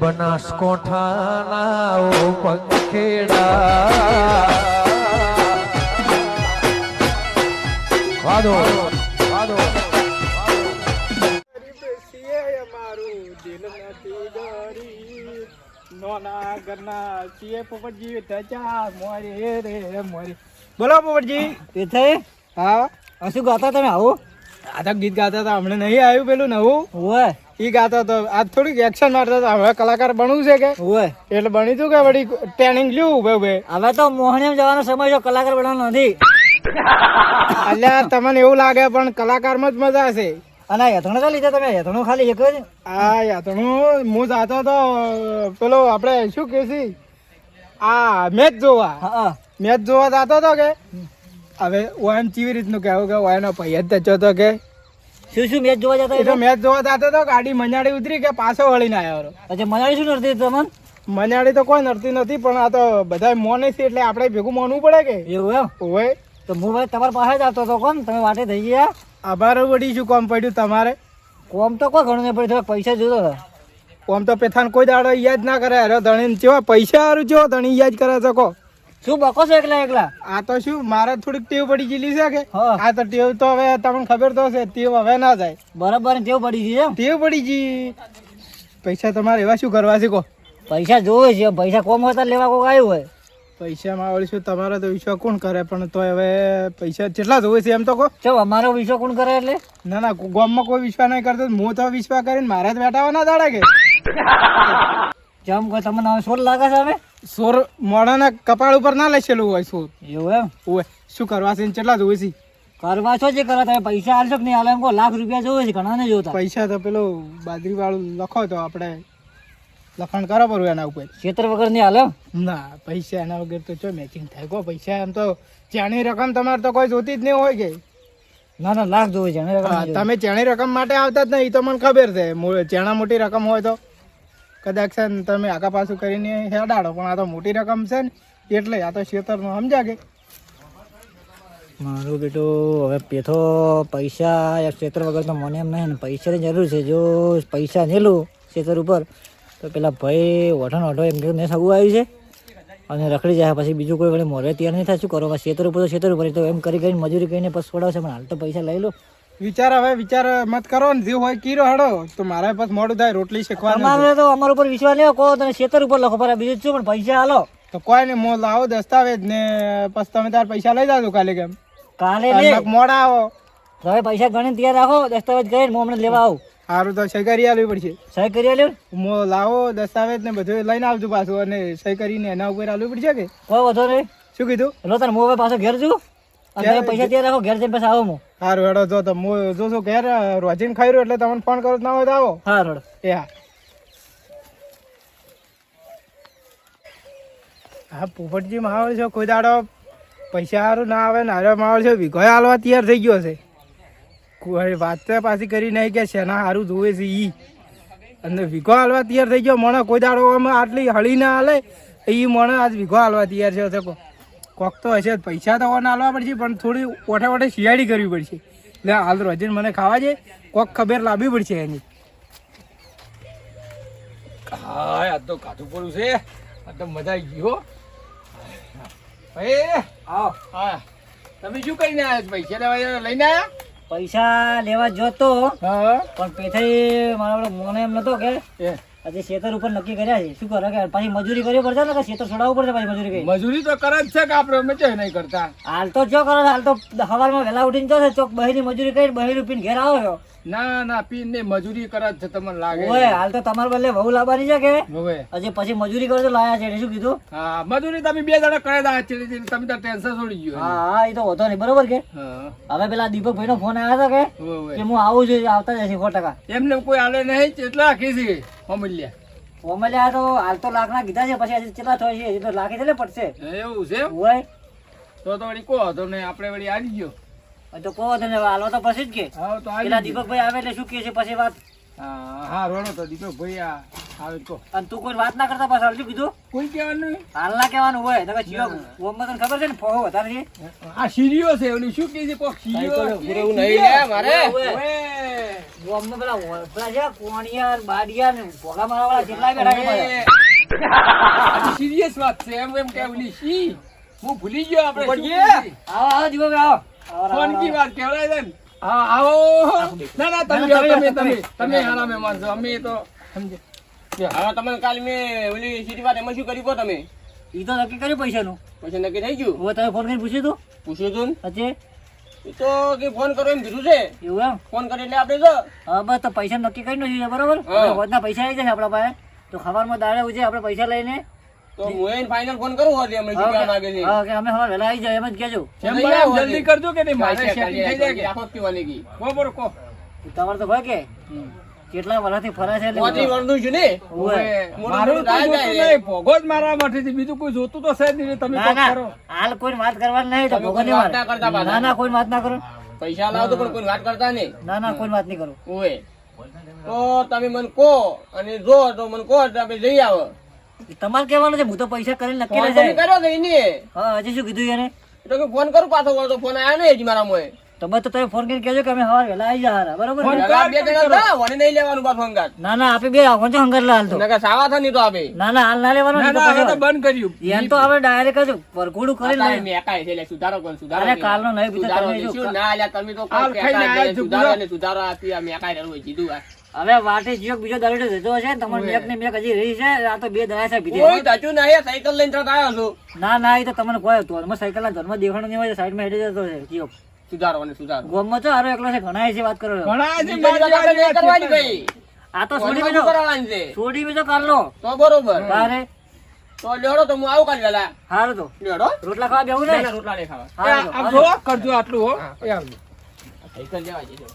બનાસકોઠાના પંખેડા વાદો વાદો. નોના ઘરના સિંહે પોપટજી ધજા મોરી રે મોરે બોલો પોપટજી. થઈ હા શું ગાતા તમે આવું? આ તો ગીત ગાતા હતા હમણાં નહીં આવ્યું પેલું નવું. ઓય ઈ ગાતો હતો આજ થોડીક એક્શન મારતો હતા હવે કલાકાર બનવું છે કે? ઓય. એટલે બની તું કે વળી ટ્રેનિંગ લ્યું ઉભે ઉભે હવે તો મોહણીમ જવાનો સમય છે કલાકાર બનવાનો નથી. અલ્યા તમને એવું લાગે પણ કલાકારમાં જ મજા હશે અને હેથણ તો લીધા તમે હેથણ ખાલી એક જ? આ યાતણું હું જાતો તો પેલો આપણે શું કે છે? આ મેચ જોવા. મેચ જોવા જાતો તો કે હવે ઓયન કેવી રીતનું કહેવું કે ઓયનો પૈયા જ તો કે? શું શું મેચ જોવા જતા એ તો મેચ જોવા જાતો તો ગાડી મંજાડી ઉતરી કે પાછો વળીને આવ્યો અચ્છા મનાળી શું નડતી તમને? મંજાડી તો કોઈ નડતી નથી પણ આ તો બધા મોને છે એટલે આપણે ભેગું મોનવું પડે કે? એવું એમ? હોય. તો હું ભાઈ તમારા પાસે જ આવતો હતો કોણ તમે વાટે થઈ ગયા? આભાર વડી શું કોમ પડ્યું તમારે? કોમ તો કોઈ ઘણું નહીં પડ્યું પૈસા જોતો હતા. કોમ તો પેથાન કોઈ દાડો યાદ ના કરે અરે ધણી જેવા પૈસા હારું જો ધણી યાદ કરે શકો શું બકો છો એકલા એકલા? આ તો શું મારે થોડીક ટેવ પડી ગયેલી છે કે? આ તો ટેવ તો હવે તમને ખબર તો છે ટેવ હવે ના જાય. બરાબર ટેવ પડી ગઈ ટેવ પડી ગઈ. પૈસા તમારે એવા શું કરવા છે કહો? પૈસા જોવે છે પૈસા કોમ હતા લેવા કોઈ આવ્યું હોય. પૈસા માં વળી શું તમારો તો વિશ્વાસ કોણ કરે? પણ તો હવે પૈસા કેટલા જોવે છે એમ તો કહો. ચો અમારો વિશ્વાસ કોણ કરે એટલે? ના ના ગામમાં કોઈ વિશ્વાસ નહીં કરતો હું તો વિશ્વાસ કરીને મારે જ બેઠાવા ના દાડા કે. જેમ કોઈ તમને હવે સોલ લાગે છે હવે? સોર મોડાના કપાળ ઉપર ના લખેલું હોય સોર. એવું એમ? ઓય શું કરવા છે ને કેટલા જોવે છે? કરવા છો જે કરો તમે પૈસા આલશો કે નહીં આલે? એમ કહો લાખ રૂપિયા જોવે છે ઘણા ને જોતા. પૈસા તો પેલો બાદરી વાળું લખો તો આપણે લખાણ કરો પડવું એના ઉપર. ક્ષેત્ર વગર નહીં હાલે ના પૈસા એના વગર તો ચો મેચિંગ થાય. કો પૈસા એમ તો ચાણી રકમ તમારે તો કોઈ જોતી જ નહીં હોય કે. ના ના લાખ જોવે છે રકમ. તમે ચાણી રકમ માટે આવતા જ નહીં એ તો મને ખબર છે. ચેણા મોટી રકમ હોય તો. કદાચ છે ને તમે આગા પાછું કરીને હેડાડો, પણ આ તો મોટી રકમ છે ને, એટલે આ તો શેતરનું સમજા કે મારું બેટું, હવે પેથો પૈસા યા વગર તો મને એમ નહીં, ને પૈસાની જરૂર છે. જો પૈસા નેલું ક્ષેત્ર ઉપર, તો પેલા ભાઈ ઓઠણ વઠો એમ મેં સગું આવ્યું છે. અને રખડી જાય, પછી બીજું કોઈ વળી મોરે તૈયાર નહીં થાય. શું કરો? ક્ષેત્ર ઉપર તો ક્ષેત્ર ઉપર તો એમ કરી કરીને મજૂરી કરીને પછી છોડાવશે પણ હાલ તો પૈસા લઈ લો. વિચાર હવે વિચાર મત કરો ને જીવ હોય કીરો હડો. તો મારે પછી મોડું થાય રોટલી શીખવાનું અમારે તો અમારા ઉપર વિશ્વાસ લેવો કહો તમે ખેતર ઉપર લખો પર બીજું શું પણ પૈસા હાલો. તો કોઈ ને મોલ લાવો દસ્તાવેજ ને પછી તમે તાર પૈસા લઈ જાજો કાલે કેમ? કાલે મોડા આવો. તો હવે પૈસા ગણીને તૈયાર રાખો દસ્તાવેજ કરીને હું હમણાં લેવા આવું. સારું તો સહી કરી આલવી પડશે. સહી કરી આલ્યું મો લાવો દસ્તાવેજ ને બધું લઈને આવજો પાછું અને સહી કરીને એના ઉપર આલવી પડશે કે? કોઈ વધો નહીં. શું કીધું? લો તને હું હવે પાછો ઘેર છું. અને પૈસા ત્યાં રાખો? ઘેર જઈને પછી આવો હું. સારું હેડો જો તો હું જો છું ઘેર રોજીન ખાઈ રહ્યો એટલે તમને ફોન કરો ના હોય તો આવો. હા રોડ એ હા. હા પોપટજી માવળ છે કોઈ દાડો પૈસા સારું ના આવે ને હારે માવળ છે વિઘોય હાલવા તૈયાર થઈ ગયો છે. વાત તો પાછી કરી નહીં કે શેના સારું જોવે છે ઈ. અને વિઘો હાલવા તૈયાર થઈ ગયો મને કોઈ દાડો આમાં આટલી હળી ના હાલે એ મને આજ વિઘો હાલવા તૈયાર છે કોક તો હશે જ. પૈસા તો ઓન આલવા પડશે પણ થોડી ઓઠે ઓઠે શિયાળી કરવી પડશે. એટલે હાલ રોજીને મને ખાવા છે કોક ખબર લાવવી પડશે એની. હા આ તો કાઠું પડ્યું છે. આ તો મજા આવી ગયો ભાઈ આવ. હા. તમે શું કરીને આવ્યા પૈસા લેવા લઈને આવ્યા પૈસા લેવા જોતો હા. પણ પેથાઈ મારા મોને એમ નતો કે એ. આજે ખેતર ઉપર નક્કી કર્યા છે. શું કરે કે પછી મજૂરી કરવી પડશે ને કે ખેતર છોડાવવું પડશે પછી મજૂરી કરી? મજૂરી તો કરે જ છે કે આપણે અમે નહીં કરતા? હાલ તો જો કરો હાલ તો સવારમાં વહેલા ઉઠીને જો ચોક બહેરી મજૂરી કરી બહેરી રૂપીને ઘેર આવો છો. ના ના પીન ને મજૂરી કરત છે તમને લાગે ઓય હાલ તો તમાર બદલે વહુ લાવવાની છે કે? હવે હજી પછી મજૂરી કરો તો લાયા છે શું કીધું? હા મજૂરી તમે બે જણા કરે દા ચીલી તમે તો ટેન્શન છોડી ગયો હા હા એ તો હોતો નહીં બરોબર કે? હવે પેલા દીપકભાઈ નો ફોન આવ્યો હતો કે. કે હું આવું છું આવતા જશે સો ટકા. એમને કોઈ આલે નહીં એટલા આખી છે અમૂલ્યા. ઓમલે તો હાલ તો લાખ ના કીધા છે પછી હજી કેટલા થાય છે હજી તો લાખે છે પડશે. એવું છે? હોય તો તો વળી કહો તો ને આપણે વળી આવી ગયો. તો કહો તને હાલો તો પછી જ કે. હા તો આવી પેલા દીપકભાઈ આવે એટલે શું કહે છે પછી વાત? હા હા રોણો તો દીપકભાઈ આ આવે તો. અને તું કોઈ વાત ના કરતા પાછા હાલ શું કીધું. કોઈ કહેવાનું નહીં. હાલ ના કહેવાનું હોય તમે જીવો ઓમમાં તને ખબર છે ને ફોહો વધારે છે? આ સીડીઓ છે ઓલી શું કહે છે કોક સાયકલો, નહીં લે મારે. ગામમાં પેલા વળતરા છે, કોણિયા, બાડિયા ને ભોગા મારવાળા જેટલા બેઠા છે સિરિયસ વાત છે એમ એમ કે ઓલી શી? હું ભૂલી ગયો આપણે? આવો, આવો, દીપકભાઈ આવો. ફોન કી વાત કેવરાય છે હા આવો. ના ના તમે તમે તમે તમે હારા મહેમાન છો. અમે તો સમજે. હવે તમને કાલ મેં ઓલી સીટી વાત એમાં શું કરી કહો તમે? ઈ તો નક્કી કર્યું પૈસાનું. પૈસા નક્કી થઈ ગયું? હવે તમે ફોન કરીને પૂછ્યું તું પૂછ્યું તું ને? પછી? તો કે ફોન કરો એમ કીધું છે. એવું એમ? ફોન કરી એટલે આપણે તો હા બસ તો પૈસા નક્કી કરી છે બરોબર? વધના પૈસા આવી જશે આપણા પાસે. તો ખબરમાં દાડે ઉજે આપણે પૈસા લઈને તો હું ફાઇનલ ફોન કરું હોતી અમે શું માંગે છે. હા, કે અમે હવે વહેલા આવી જાય એમ જ કહેજો. એમ લઈ ભાઈ આમ આવો જલ્દી કરજો કે નહીં મારે પૈસા થઈ જાય કે? આખો જ પીવાની ગઈ બરોબર કહો તમારે તો ભાઈ કેટલા વર્ષથી ફરે છે એટલે પોત્રી વર્ષનું ને? મારું તો જોતું નહીં ભોગો જ મારવા માટે બીજું કોઈ જોતું તો છે નહીં તમે કોક કરો. હાલ કોઈ વાત કરવાની નહીં તો વાત ના ના ના કોઈ વાત ના કરો. પૈસા લાવતો પણ કોઈ વાત કરતા નહીં. ના ના કોઈ વાત નહીં કરું. ઓવે. તો તમે મને કહો અને જો તો મને કહો તો આપણે જઈ આવો. તમારે કહેવાનું છે હું તો પૈસા કરીને નક્કી રહી જાય કર્યો કે હા હજી શું કીધું એને? એટલે તો ફોન કરું પાછો ફોન આવ્યો નહીં હજી મારા મોએ. તો બસ તો તમે ફોન કરીને કહેજો કે અમે સવારે વહેલા આવી જા બરોબર? ફોન કર બે જણા હતા, વળી નહીં લેવાનું પાછું અંગાત ના ના આપે બે આવો. છો હંગાર લાલ તો? નકા સાવા થા નહીં તો આપે. ના ના હાલ ના લેવાનો ના ના તો બંધ કર્યું. એમ તો આપણે ડાયરેક્ટ જ વરઘોડું કરી લે લઈ- મેકાય છે લે સુધારો કોણ સુધારો અરે કાલનો નહીં બીજો તમે જો. ના અલ્યા તમે તો નહીં. છો, સુધારો ને સુધારો આપી આ મેકાય રહેલું હોય. કીધું આ. હવે વાટે જીવક બીજો દારૂ જતો છે તમારે મેક ને મેક હજી રહી છે આ તો બે દયા છે બીજે કોઈ ધચું નહીં સાયકલ લઈને તો આવ્યો છું. ના ના એ તો તમને કોઈ હતું. સાયકલ ના જન્મ દેખાડો નહીં હોય સાઈડમાં હેઠે જતો છે જીવક સુધારો અને સુધારો. ગોમમાં તો હારો એકલો છે ઘણા છે વાત કરો ઘણા છે વાત કરવાની ભાઈ. આ તો છોડી બીજો કરવાનું છે? છોડી બીજો લો તો બરોબર. તારે? તો લેડો તો હું આવું કાલે વહેલા હારું તો. લેડો. રોટલા ખાવા બેવું ને રોટલા નહીં ખાવા. હારું આમ જો કરજો આટલું હો. એ સાયકલ લેવા જજો.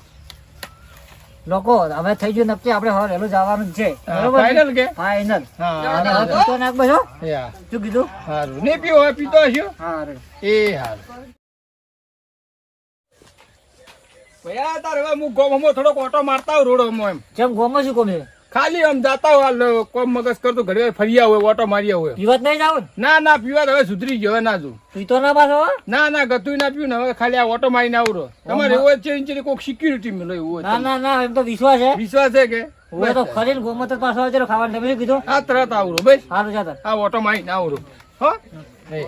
લોકો હવે થઈ ગયું નક્કી આપણે હવે વહેલું જવાનું છે. બરોબર final કે? ફાઇનલ હા અને હવે પીતો નાખ બસો એ શું કીધું? સારું નહીં પીવો હોય પીતો હશો. હારું. એ હારું. ભૈયા તારે હવે હું ઓટો મારતા આવું રોડમાં એમ. જેમ ગોમાં શું કોમે ખાલી આમ જાતા હોય કોમ મગજ કરતો ઘરે ફરી આવું ઓટો મારી આવું પીવત નહીં જાવ ના? ના પીવા તો હવે સુધરી ગયો હવે ના જોઉં તો ના પાછો ના ના ગતું ના પીવું ને હવે ખાલી આ ઓટો મારીને આવરો તમારે એવો જ કોઈક સિક્યુરિટી મળે એવું ના ના ના એમ તો વિશ્વાસ છે. વિશ્વાસ છે કે? હું તો ખરીને ગોમાં તો પાછો આવે ખાવાનું તમે કીધું? આ તરત આવરો બસ. સારું જાતા આ ઓટો મારીને આવરો હો? હા.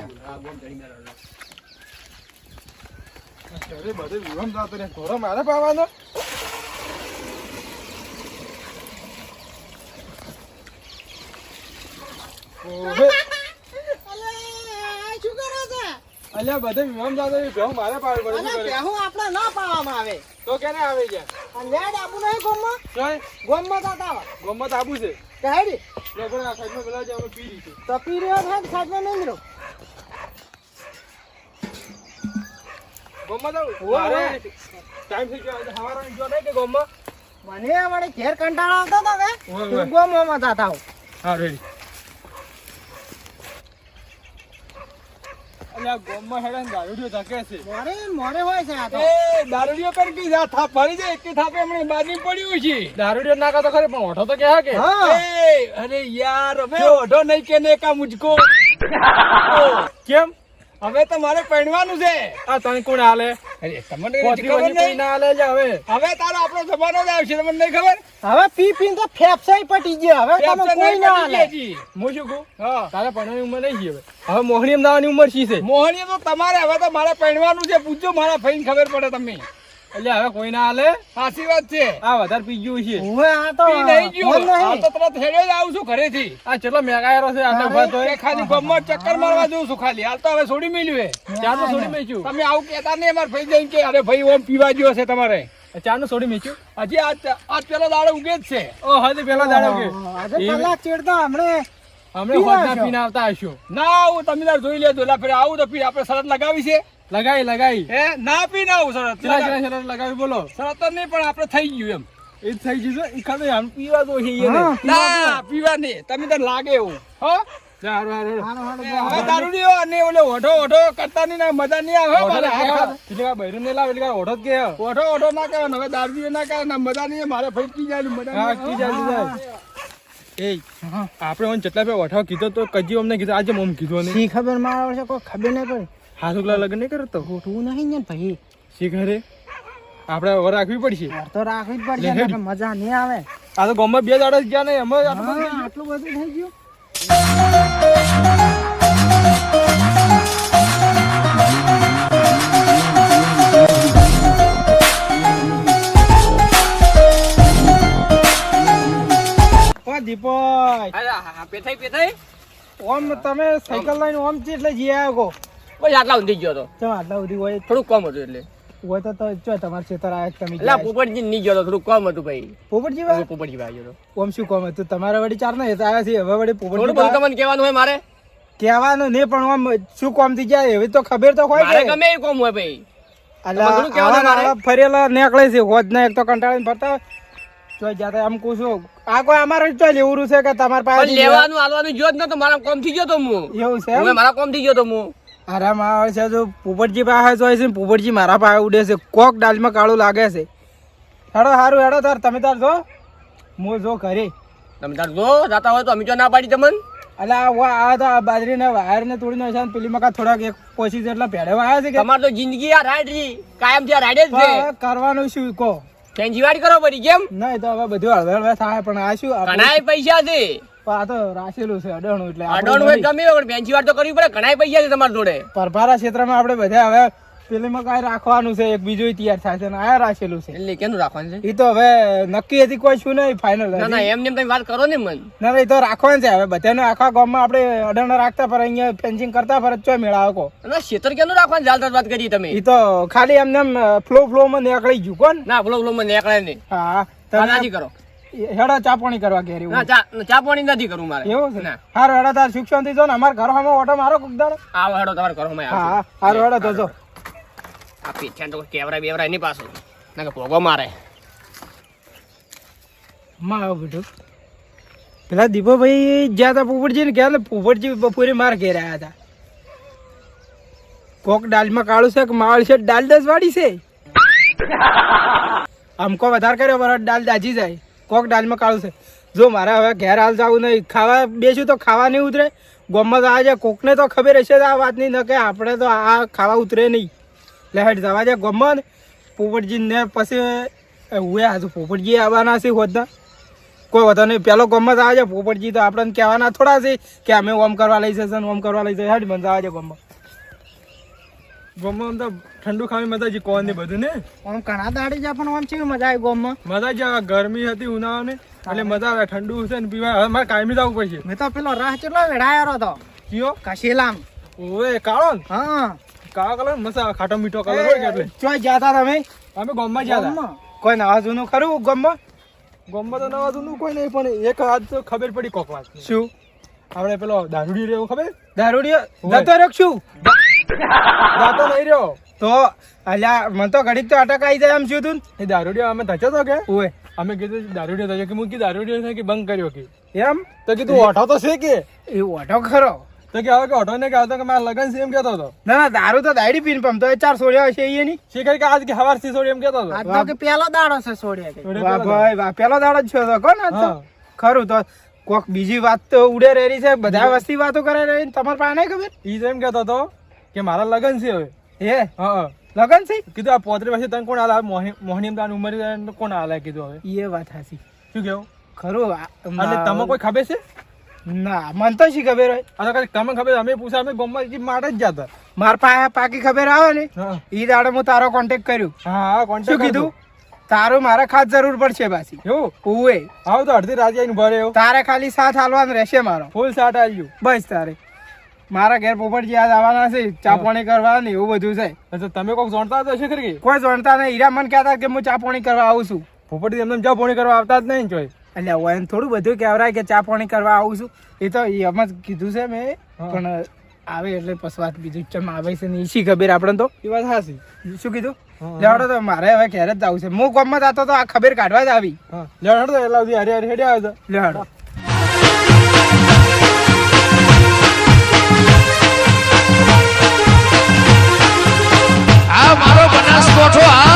અરે બધે વિરમ જાતો ને ઘોડો મારે પાવાનો. અલ્યા બધે વિમામ જાતો રે ઘઉં મારે પાડવું પડે. શું કરે? આપણે ના પાવામાં આવે તો કેને આવે છે? લેડ આબુ નહીં ગોમમાં જોય ગોમમાં દાદા ગોમમાં આબુ છે. કે હેડી. લે પણ આ સાઈડમાં પેલા જે પી લીધું. તો પી રહ્યો છે સાઈડમાં નહીં રહ્યો. ગમત આવું મારે ટાઈમ થઈ ગયો. સવારે જો નહીં કે ગમત મને વડે ઘેર કંટાળો આવતો હતો કે ઓવે, ઓવે. તું હો હા રેડી. અલ્યા ગોમમાં હેડે દારૂડિયો ધકે છે. મોરે મોરે હોય છે આ તો. એ દારૂડિયો કરી કી જા થાપ પડી જાય એકી થાપે હમણાં બારની પડ્યું છે. દારૂડિયો નાખા તો ખરે પણ ઓઠો તો કે હા કે. એ, અરે યાર હવે ઓઢો નહીં કે ને કા મુજકો. કેમ? હવે તો મારે પહેરવાનું છે. આ તને કોણ હાલે અરે તમને ખબર નહીં. ના હાલે છે હવે? હવે તારો આપણો જમાનો જ આવશે તમને નહીં ખબર? હવે પી પીને તો ફેફસાઈ પટી ગયા હવે તમે કોઈ ના હાલે હું શું કહું? તારે ભણવાની ઉંમર નહીં છે હવે. હવે મોહણી અમદાવાની ઉંમર શી છે? મોહણી તો તમારે હવે તો મારે પહેરવાનું છે. પૂછજો મારા ફઈને ખબર પડે તમે એટલે હવે કોઈ ના હાલે સાચી વાત છે. આ વધારે પી ગયું છે. હવે આ તો પી નહીં ગયું. આ તો તરત હેડે જ આવું છું ઘરેથી. આ ચેટલો મેગાયરો છે આ ઊભા એ ખાલી ગમમાં ચક્કર મારવા જઉં છું ખાલી. હાલ તો હવે છોડી મેલ્યું હે ચાર તો છોડી મેચ્યું તમે આવું કહેતા નહીં અમાર ભાઈ જઈને કે અરે ભાઈ ઓમ પીવા ગયો છે તમારે. ચારનું છોડી મેચ્યું હજી આજ આ પેલો દાડો ઉગે જ છે. ઓ હજી પેલો દાડો ઉગે. આજે કલાક ચેડતા હમણે હમણે હોદના પીને આવતા હશો. ના આવું તમે જોઈ લેજો. એટલે ફેર આવું તો પી આપણે શરત લગાવી છે. લગાવી લગાઈ. હે ના પી ના આવું શરત. શરત લગાવી બોલો. શરત તો નહીં પણ આપણે થઈ ગયું એમ. એ થઈ ગયું છે. એ ખાલી આમ પીવા તો છે ના પીવા નહીં. તમે તો લાગે એવું. હો? સારું સારું હાલો, હાલો, હવે દારૂ નહીં અને ઓલો ઓઢો ઓઢો કરતા નહીં ના મજા નહીં આવે મારે હાથ ખાતા. એટલે આ બૈરું નહીં એટલે આ ઓઢો જ કે. ઓઢો ઓઢો ના કહેવાનો હવે દારૂ ના કહે ના મજા નહીં મારે ભાઈ પી જાય મજા હા પી જાય એ આપણે ઓન જેટલા પે ઓઠાવ કીધો તો કજી અમને કીધું આજે મમ કીધું ખબર મારા વર્ષે કોઈ ખબર નહીં પડી? હાથ ઉગલા લગ્ન નહીં કરતો? ગોઠવું નહીં ને ભાઈ. શી ઘરે આપણે હવે રાખવી પડશે. યાર તો રાખવી જ પડશે મજા નહીં આવે. આ તો ગામમાં બે દાડા જ ગયા ને એમાં આટલું બધું થઈ ગયું. ઓ દીપક. પેથાઈ પેથાઈ ઓમ તમે સાયકલ લઈને ઓમ ચેટલે એટલે જઈ આવ્યા કો આટલા સુધી ગયો તો. ચમ આટલા સુધી હોય? થોડું કમ હતું એટલે. હોય તો તો ચો તમારે ખેતર આયા તમે એટલે પોપટજી નહીં ગયો તો થોડું કમ હતું ભાઈ. પોપટજી ભાઈ? પોપટજી ભાઈ ગયો ઓમ શું કમ હતું? તમારા વડી ચાર ના આવ્યા છે હવે વડી થોડું પોપટજી બધું તમને કહેવાનું હોય મારે? કહેવાનું નહીં પણ ઓમ શું કોમ થઈ જાય એવી તો ખબર તો હોય મારે ગમે એ કોમ હોય ભાઈ. અલા, ફરેલા નીકળે છે. હોજ ને એક તો કંટાળીને ફરતા. ચોય જાતા આમ કહું છું આ કોઈ અમારે જ ચોય લેવું છે કે તમારા પાસે પણ લેવાનું હાલવાનું જો જ નતો. મારા કોમ થઈ ગયો તો હું. એવું છે મારા કોમ થઈ ગયો તો હું. આરામ આવે છે તો પોપટજી પાસે જોઈ છે પોપટજી મારા પાસે ઉડે છે. કોક ડાલમાં કાળું લાગે છે. હેડો સારું હેડો તાર તમે તાર જો. હું જો ઘરે. તમે તાર જો જાતા હોય તો અમે જો ના પાડી તમને. અલા આ આ તો આ બાજરીના વાયર ને તોડી નાખ્યા ને પેલી મકા થોડાક એક પોચી જેટલા ભેડે વાયા છે કે? તમારે તો જિંદગી આ રાઈડ રી. કાયમથી રાઈડ જ છે. કરવાનું શું કો કહો? ફેન્સીવાડી કરો પડી કેમ? નહીં તો હવે બધું હળવે હળવે થાય પણ આ શું ઘણા પૈસા છે. આ તો રાખેલું છે અડણું એટલે આપણે હોય ગમે હોય પણ ફેન્સીવાડી તો કરવી પડે ઘણા પૈસા છે તમારા જોડે. પરભારા ક્ષેત્રમાં આપણે બધા હવે પેલીમાં કાંઈ રાખવાનું છે એક બીજું તૈયાર થાય છે આ રાખેલું છે. એટલે કેનું રાખવાનું છે? એ તો હવે નક્કી હતી કોઈ શું નહીં ફાઇનલ ના ના એમ તમે વાત કરો ને મન. ના એ તો રાખવાનું છે હવે બધાને આખા ગામમાં આપણે અડણ રાખતા પર અહીંયા ફેન્સિંગ કરતા પર ચો મેળાવો કો ના ક્ષેત્ર કેનું રાખવાનું ચાલતા વાત કરી તમે. એ તો ખાલી એમને એમ ફ્લો ફ્લો માં નીકળી ગયું કોણ? ના ફ્લો ફ્લો માં નીકળે નહીં. હા તમે કરો. હેડો ચાપણી કરવા ઘેર ના ચા ચા પાણી નથી કરવું મારે. એવું છે? ના. હારું હેડો તાર શિક્ષણ શાંતિ જો ને અમારા ઘર હામે ઓટો મારો કોક દાડો. આવો હેડો તમારે કરો મેં હા હા હેડો તો જો. આ પીછા તો કેવરા બેવરા એની પાછું. ના કે ભોગો મારે. માં આવો બેટું. પેલા દીપોભાઈ જ્યાં હતા પોપટજી ને ગયા પોપટજી બપોરે માર ઘેર આવ્યા હતા કોક દાલમાં કાળું છે કે માવળ છે દાલ દસ વાળી છે. અમકો વધારે કર્યો બરાબર દાલ દાજી જાય. કોક દાલમાં કાળું છે. જો મારે હવે ઘેર હાલ જવું નહીં, ખાવા બેસું તો ખાવા નહીં ઉતરે. ગોમમાં તો છે કોકને તો ખબર હશે આ વાતની, ન કે આપણે તો આ ખાવા ઉતરે નહીં. હેડ, જવા છે ગોમમાં પોપટજીને પછી હું આજુ પોપટજી આવવાના છે હોદના કોઈ વધો નહીં, પેલો ગમત આવે છે પોપટજી તો આપણને કહેવાના થોડા છે કે અમે ઓમ કરવા લઈ જશે ઓમ કરવા લઈ જશે. હેડ, મને આવે છે ગમત ગામમાં તો ઠંડુ ખાવી મજા જી કોણ ને બધું ને? આમ ઘણા દાડી જા પણ આમ છે મજા આવી ગોમમાં. મજા જ ગરમી હતી ઉનાળાની એટલે મજા આવે ઠંડુ છે ને પીવા. હવે મારે કાયમી જવું પડશે. મેં તો પેલો રાહ ચેટલો વેડાયો હતો. કયો? કશીલામ. ઓવે કાળો ને? હા. કાળો કલર મસા ખાટો મીઠો કલર હોય એટલે? ચોય જાતા તમે? અમે ગોમમાં જાતા? કોઈ નવા જૂનું ખરું ગમમાં? ગોમમાં તો નવા જૂનું કોઈ નહીં પણ એક હાથ તો ખબર પડી કોક વાત શું? આપણે પેલો દારૂડી રહ્યો ખબર? દારૂડી. જતો રખશું જાતો નહીં રહ્યો. તો અલ્યા મને તો ઘડીક તો અટક આવી જાય એમ શું તું એ દારૂડિયો અમે ધચ્યો તો કે? ઓય. અમે કીધું દારૂડિયો થયો કે હું દારૂડિયો છે કે બંધ કર્યો કે? એમ? તો કીધું ઓઠો તો છે કે? એ ઓટો ખરો. તો કે હવે કે ઓઠો ને કે કે મારા લગન છે એમ કેતો હતો. ના ના દારૂ તો દાડી પીને પમ તો એ ચાર સોડિયા છે એ ની શી કરી કે આજ કે હવારથી સોડી એમ કેતો હતો. આજ તો કે પેલો દાડો છે સોડિયા વાહ પેલો ભાઈ વાહ પેલો દાડો જ છો તો કોણ આજ તો? ખરું તો કોક બીજી વાત તો ઉડે રહી છે બધા વસ્તી વાતો કરે રહી તમારે પાસે નહીં ખબર? ઈ એમ કેતો હતો. કે મારા લગન છે હવે. હે? હા. લગન છે? કીધું આ પોતરી પાસે તને કોણ આલા? મોહની તાન ઉંમર કોણ આલા કીધું હવે? એ વાત હાસી શું કેવું? ખરું એટલે તમે કોઈ ખબર છે? ના મને તો શી ખબર હોય? અને કઈ તમે ખબર અમે પૂછા અમે ગોમમાં માટે જ જતા. માર પાસે પાકી ખબર આવે ને એ દાડે હું તારો કોન્ટેક્ટ કર્યું. હા કોન્ટેક્ટ શું કીધું? તારું મારે ખાસ જરૂર પડશે પાછી. એવું? ઉવે. આવ તો અડધી રાજ્ય આવીને ભરે તારે ખાલી સાથ હાલવાનું રહેશે મારો. ફૂલ સાથ આવ્યું બસ તારે. મારા ઘેર પોપટજી આજ આવવાના છે ચા પાણી કરવા ને એવું બધું છે. તો તમે કોઈ જાણતા તો હશે ખરી? કોઈ જાણતા નહીં. હીરા મને કહેતા કે હું ચા પાણી કરવા આવું છું. પોપટજી એમને પોણી કરવા આવતા જ નહીં જોઈ એટલે હવે એમ થોડું બધું કહેવરાય કે ચા પાણી કરવા આવું છું. એ તો એમ જ કીધું છે મેં. પણ આવે એટલે પસવાત બીજું ચમ આવે છે ને ઈશી ખબર આપણને તો? એ વાત હાસી શું કીધું? લેવડો તો મારે હવે ઘેર જ જવું છે. હું ગામમાં જતો તો આ ખબર કાઢવા જ આવી. લેવડો તો એટલા સુધી હરે હરે હેડ્યા આવ્યો લેવડો. 说ス。